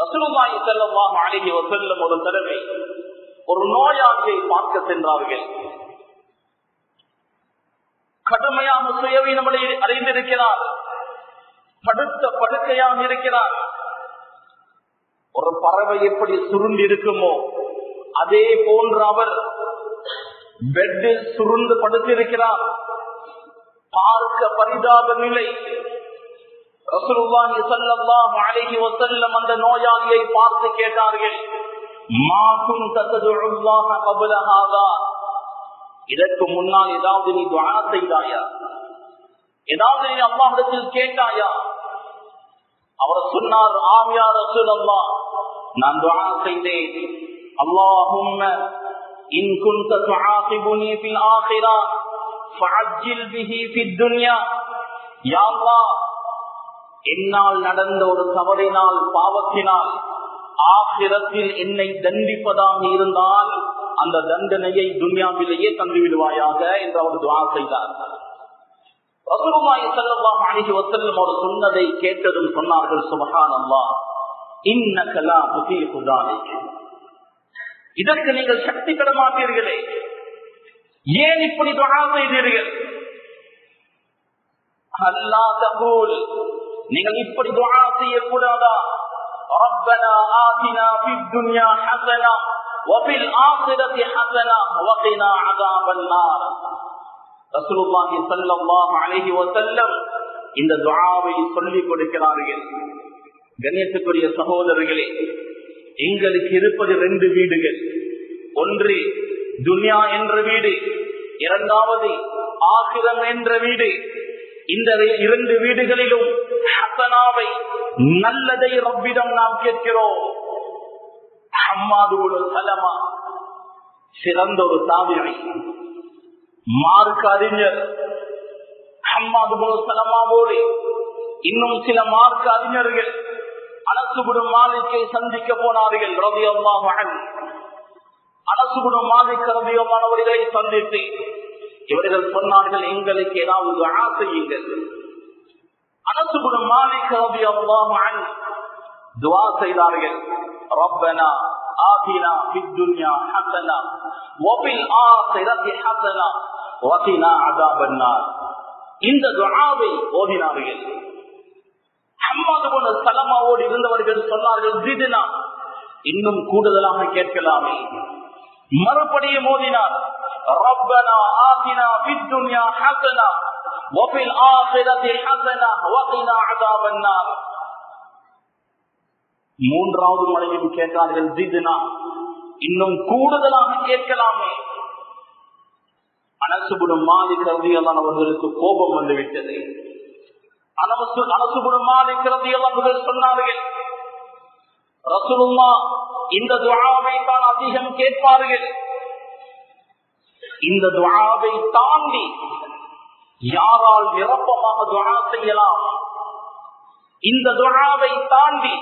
ரசூலுல்லாஹி ஸல்லல்லாஹு அலைஹி வஸல்லம் ஒரு தடவை ஒரு நோயாளியை பார்க்க சென்றார்கள். கடுமையான சுயவீனமலை அறிந்திருக்கிறார். படுத்த படுக்கையாக இருக்கிறார். ஒரு பறவை எப்படி சுருண்டு இருக்குமோ அதே போன்ற அவர் பெட்டில் சுருண்டு படுத்திருக்கிறார். பார்க்க பரிதாப நிலை. ரசூலுல்லாஹி ஸல்லல்லாஹு அலைஹி வஸல்லம் அந்த நோயாளியை பார்த்து கேட்டார்கள் மா குன் தததுல்லாஹ கபல ஹாதா இதற்கு முன்னால் ஏதாவது நீ துஆ செய்தாயா ஏதாவது நீ அல்லாஹ்விடத்தில் கேட்டாயா அவர் சொன்னார் ஆம் யா ரசூலுல்லாஹ் நான் துஆ செய்தேன் அல்லாஹும்ம இன் குன்த துஆகிபுனி ஃபில் ஆகிரா ஃபஅஜ்ஜில் பிஹி ஃபித் துன்யா யா அல்லாஹ் என்னால் நடந்த ஒரு தவறினால் பாவத்தினால் ஆசிரத்தில் என்னை தண்டிப்பதாக இருந்தால் அந்த தண்டனையை துன்யாவிலேயே தந்து விடுவாயாக என்று அவர் துவா செய்தார். ரசூலுல்லாஹி ஸல்லல்லாஹு அலைஹி சொன்னதை கேட்டதும் சொன்னார்கள் சுபஹானல்லாஹ் இன்னக லா துதீகு இதற்கு நீங்கள் சக்தி பெற ஏன் இப்படி துவா செய்தீர்கள்? அல்லாஹ் நீங்கள் இப்படி துஆ செய்யக்கூடாதா ربنا آتنا في الدنيا حسنة وفي الآخرة حسنة وقنا عذاب النار رسول الله صلى الله عليه وسلم இந்த துஆவை சொல்லிக் கொடுக்கிறார்கள் கண்ணியத்துக்குரிய சகோதரர்களே எங்களுக்கு இருப்பது ரெண்டு வீடுகள் ஒன்று துன்யா என்ற வீடு இரண்டாவது ஆகிரம் என்ற வீடு இந்த இரண்டு வீடுகளிலும் ஹசனாவை நல்லதை ரப்பிடம் நாம் கேட்கிறோம். சலமா சிறந்த ஒரு தாவிரை மார்க்க அறிஞர் அம்மாது சலமாவோடு இன்னும் சில மார்க்க அறிஞர்கள் அனசுகுடும் மாலிக்கை சந்திக்க போனார்கள் ரவி அம்மா மகன் அனசுகுடும் மாலிக் ரவியமானவர்களை சந்தித்து இவர்கள் சொன்னார்கள் எங்களுக்கு ஏதாவது ஆசையுங்கள் அனசுபுரம் மாலிக் ரபி அல்லாஹு அன் துஆ செய்தார்கள். ரப்பனா ஆதினா ஃபித் துன்யா ஹஸனா வபில் ஆகிரதி ஹஸனா வகினா அதாபன்னார் இந்த துஆவை ஓதினார்கள். ஹம்மாது போல சலமாவோடு இருந்தவர்கள் சொன்னார்கள் ஜிதினா இன்னும் கூடுதலாக கேட்கலாமே. மறுபடியும் ஓதினார் ரப்பனா ஆதினா ஃபித் துன்யா ஹஸனா وفي الآخرة حسنة وقنا عذاب النار மூன்றாவது முறையும் கேட்டார்கள் ஜிதுனா இன்னும் கூடுதலாக கேட்கலாமே அனசுபுடும் மாலிக் ரவியெல்லாம் அவர்களுக்கு கோபம் வந்துவிட்டது அனசு அனசுபுடும் மாலிக் ரவியெல்லாம் அவர்கள் சொன்னார்கள் ரசூலுல்லா இந்த துஆவை தான் அதிகம் கேட்பார்கள் இந்த துஆவை தாண்டி யாரால் நிரப்பமாக துஆ செய்யலாம்? இந்த துஆவை தாண்டி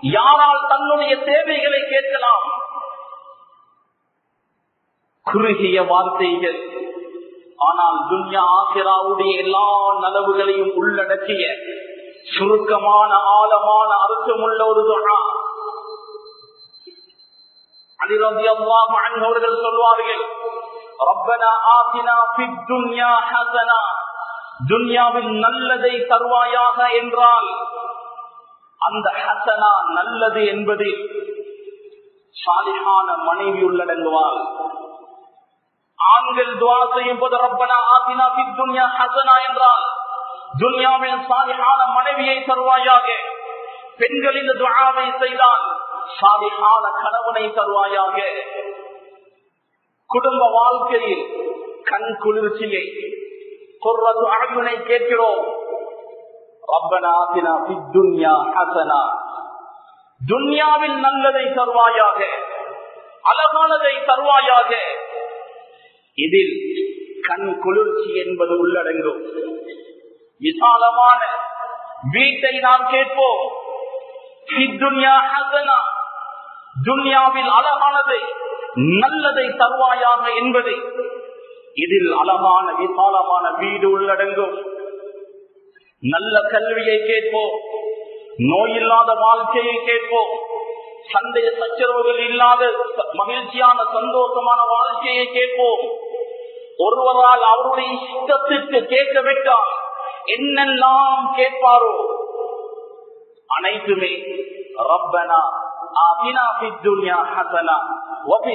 யாரால் தன்னுடைய தேவைகளை கேட்கலாம்? குறுகிய வார்த்தைகள். ஆனால் துன்யா ஆசிராவுடைய எல்லா நலவுகளையும் உள்ளடக்கிய சுருக்கமான ஆழமான அர்த்தமுள்ள ஒரு துணா அவர்கள் சொல்வார்கள் ரப்பனா ஆசினா துன்யா ஹசனா துன்யாவில் நல்லதை தருவாயாக என்றால் அந்த ஹசனா நல்லது என்பது சாலிஹான மனைவி உள்ளடங்குவாள். ஆண்கள் துவா செய்யும் போது ரப்பனா ஆசினா பித் துன்யா ஹசனா என்றால் துன்யாவில் சாலிஹான மனைவியை தருவாயாக பெண்கள் இந்த துவாவை செய்தால் சாலிஹான கணவனை தருவாயாக குடும்ப வாழ்க்கையில் கண் குளிர்ச்சியை சொல்றது அழகுனை கேட்கிறோம். ரப்பனா ஆசினா துன்யா ஹசனா. துன்யாவில் நல்லதை தருவாயாக அழகானதை தருவாயாக. இதில் கண் குளிர்ச்சி என்பது உள்ளடங்கும். விசாலமான வீட்டை நாம் கேட்போம். துன்யாவில் அழகானதை நல்லதை தருவாயாக என்பது இதில் அழகான விசாலமான வீடு உள்ளடங்கும். நல்ல கல்வியை கேட்போம். நோயில்லாத வாழ்க்கையை கேட்போம். சந்தைய சச்சரவுகள் இல்லாத மகிழ்ச்சியான சந்தோஷமான வாழ்க்கையை கேட்போம். ஒருவரால் அவருடைய இஷ்டத்திற்கு கேட்க விட்டால் என்னெல்லாம் கேட்பாரோ அனைத்துமே ரப்பனா آتنا في الدنيا حسنة وفي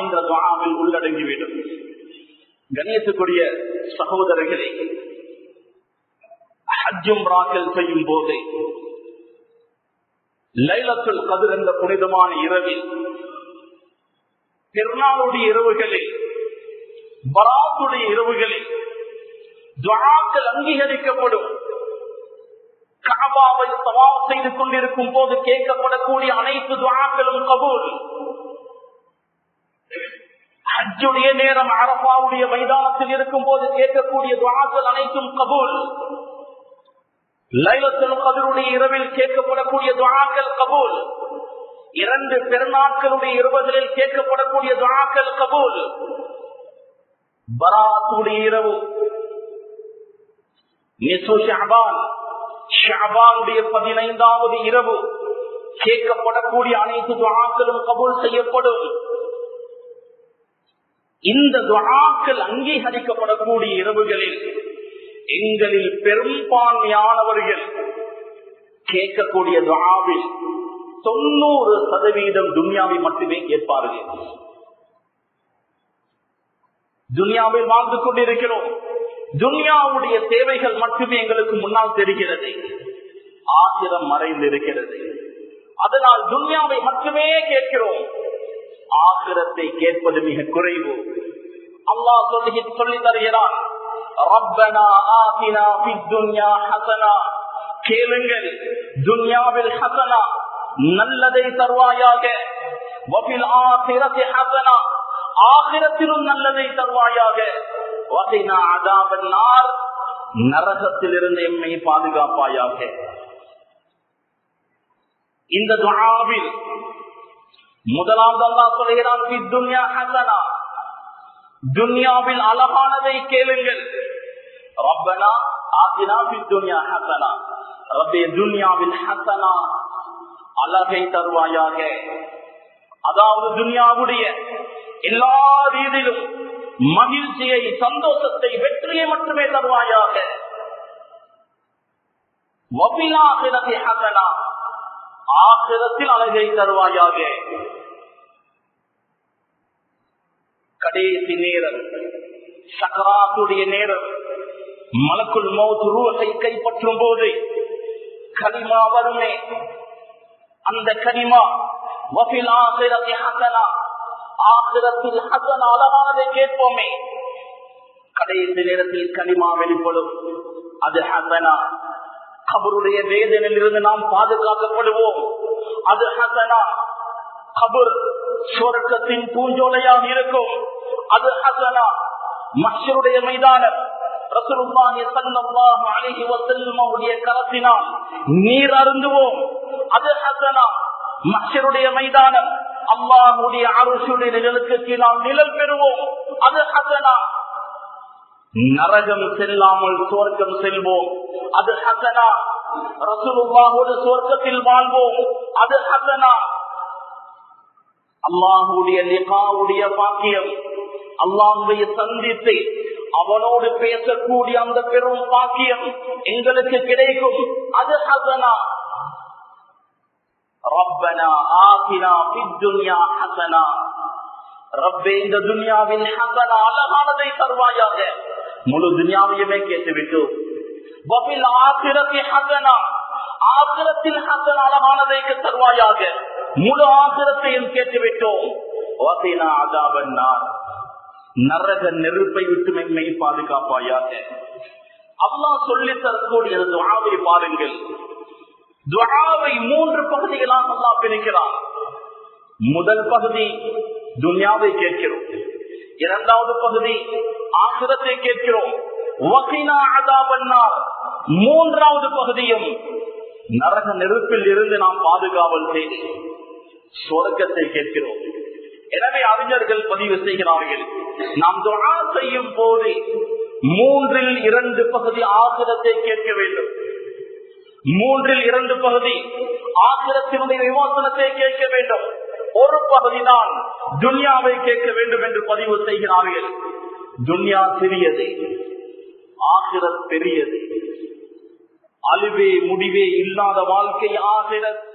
என்ற துஆவில் உள்ளடங்கிவிடும் கணியத்துக்குரிய சகோதரர்களே ஹஜ்ஜும் ராக்கல் செய்யும் போது லைலத்தில் கதிர் என்ற புனிதமான இரவில் திருநாளுடைய இரவுகளில் பராத்துடைய இரவுகளில் துவாக்கள் அங்கீகரிக்கப்படும் செய்து கொண்டிருக்கும் போது கேட்கப்படக்கூடிய அனைத்து துவாக்களும் கபூல். ஹஜ்ஜுடைய நேரம் அரபாவுடைய மைதானத்தில் இருக்கும் போது கேட்கக்கூடிய துவாக்கள் அனைத்தும் கபூல். லைலத்துல் கதிருடைய இரவில் கேட்கப்படக்கூடிய துவாக்கள் கபூல். இரண்டு பெருநாட்களுடைய இரவுகளில் கேட்கப்படக்கூடிய துவாக்கள் கபூல். பராத்துடைய இரவு. ஷாபானுடைய பதினைந்தாவது இரவு. கேட்கப்படக்கூடிய அனைத்து துவாக்களும் கபூல் செய்யப்படும். இந்த துவாக்கள் அங்கீகரிக்கப்படக்கூடிய இரவுகளில் எங்களில் பெரும்பான்மையானவர்கள் கேட்கக்கூடிய துவாவில் தொண்ணூறு சதவீதம் துன்யாவை மட்டுமே கேட்பார்கள். துன்யாவில் வாழ்ந்து கொண்டிருக்கிறோம். துன்யாவுடைய தேவைகள் மட்டுமே எங்களுக்கு முன்னால் தெரிகிறது. ஆசிரம் மறைந்து இருக்கிறது அதனால் துன்யாவை மட்டுமே கேட்கிறோம். ஆசிரத்தை கேட்பது மிக குறைவு. அல்லாஹ் சொல்லி சொல்லி தருகிறான் துன்யா கேளுங்கள் துன்யாவில் ஹசனா நல்லதை தருவாயாக. ஆகிரத்திலும் நல்லதை தருவாயாக. நரகத்திலிருந்து எம்மை பாதுகாப்பாயாக. இந்த துணாவில் முதலாவது அல்லாஹ் சொல்கிறான் துன்யா ஹஸனா துன்யாவில் அழகானதை கேளுங்கள். ரப்பனா ஆத்தினா ஃபி துன்யா ஹசனா. ரப்பே துன்யாவில் ஹசனா அழகை தருவாயாக. அதாவது துன்யாவுடைய எல்லா ரீதியிலும் மகிழ்ச்சியை சந்தோஷத்தை வெற்றியை மட்டுமே தருவாயாக. வபிலாகிரத்தை ஆகிரத்தில் அழகை தருவாயாக. கடைசி நேரம். சகராத்துடைய நேரம். மலக்குள் மௌத் ரூஹை கைப்பற்றும் போது கனிமா வருமே. அந்த கனிமா வபில் ஆகிரத்தை ஹசனா. ஆகிரத்தில் ஹசன் அழகானதை கேட்போமே. கடைசி நேரத்தில் கனிமா வெளிப்படும். அது ஹசனா. கபருடைய வேதனில் இருந்து நாம் பாதுகாக்கப்படுவோம். அது ஹசனா. கபர் சுவர்க்கத்தின் பூஞ்சோலையாக இருக்கும். அது ஹசனா. மஷருடைய மைதானம். நீர் அருந்துவோம். அது ஹசனா. மஷருடைய மைதானம். அல்லாஹுடைய அரசுடைய நிழலுக்கு நாம் நிழல் பெறுவோம். அது ஹசனா. நரகம் செல்லாமல் சுவர்க்கம் செல்வோம். அது ஹசனா. ரசூலுல்லாஹோடு சுவர்க்கத்தில் வாழ்வோம். அது ஹசனா. அல்லாஹுடைய லிகாவுடைய பாக்கியம். அல்லாஹுடைய சந்தித்து அவனோடு பேசக்கூடிய அந்த பெரும் பாக்கியம் எங்களுக்கு கிடைக்கும். அது ஹசனா. ரப்பனா ஆகினா பித்துன்யா ஹசனா ரப்பே இந்த துன்யாவில் ஹசனா அழகானதை தருவாயாக. முழு துன்யாவையுமே கேட்டுவிட்டு. வபில் ஆசிரத்தி ஹசனா ஆசிரத்தில் ஹசன் அழகானதைக்கு தருவாயாக. முழு ஆசிரத்தையும் கேட்டுவிட்டோம் வசினா அதாபன்னார் நரக நெருப்பை விட்டு மென்மை பாதுகாப்பாயாக. அல்லாஹ் சொல்லி தரக்கூடிய துவாவை பாருங்கள். துவாவை மூன்று பகுதிகளாக அல்லாஹ் பிரிக்கிறான். முதல் பகுதி துன்யாவை கேட்கிறோம். இரண்டாவது பகுதி ஆசிரத்தை கேட்கிறோம். மூன்றாவது பகுதியும் நரக நெருப்பில் இருந்து நாம் பாதுகாவல் செய்து சொர்க்கத்தை கேட்கிறோம். எனவே அறிஞர்கள் பதிவு செய்கிறார்கள். நாம் தொழா செய்யும் போது மூன்றில் இரண்டு பகுதி ஆசிரத்தை கேட்க வேண்டும். மூன்றில் இரண்டு பகுதி ஆசிரத்தினுடைய விமோசனத்தை கேட்க வேண்டும். ஒரு பகுதிதான் துன்யாவை கேட்க வேண்டும் என்று பதிவு செய்கிறார்கள். துன்யா சிறியது ஆகிரத் பெரியது. அழிவே முடிவே இல்லாத வாழ்க்கை ஆகிரத்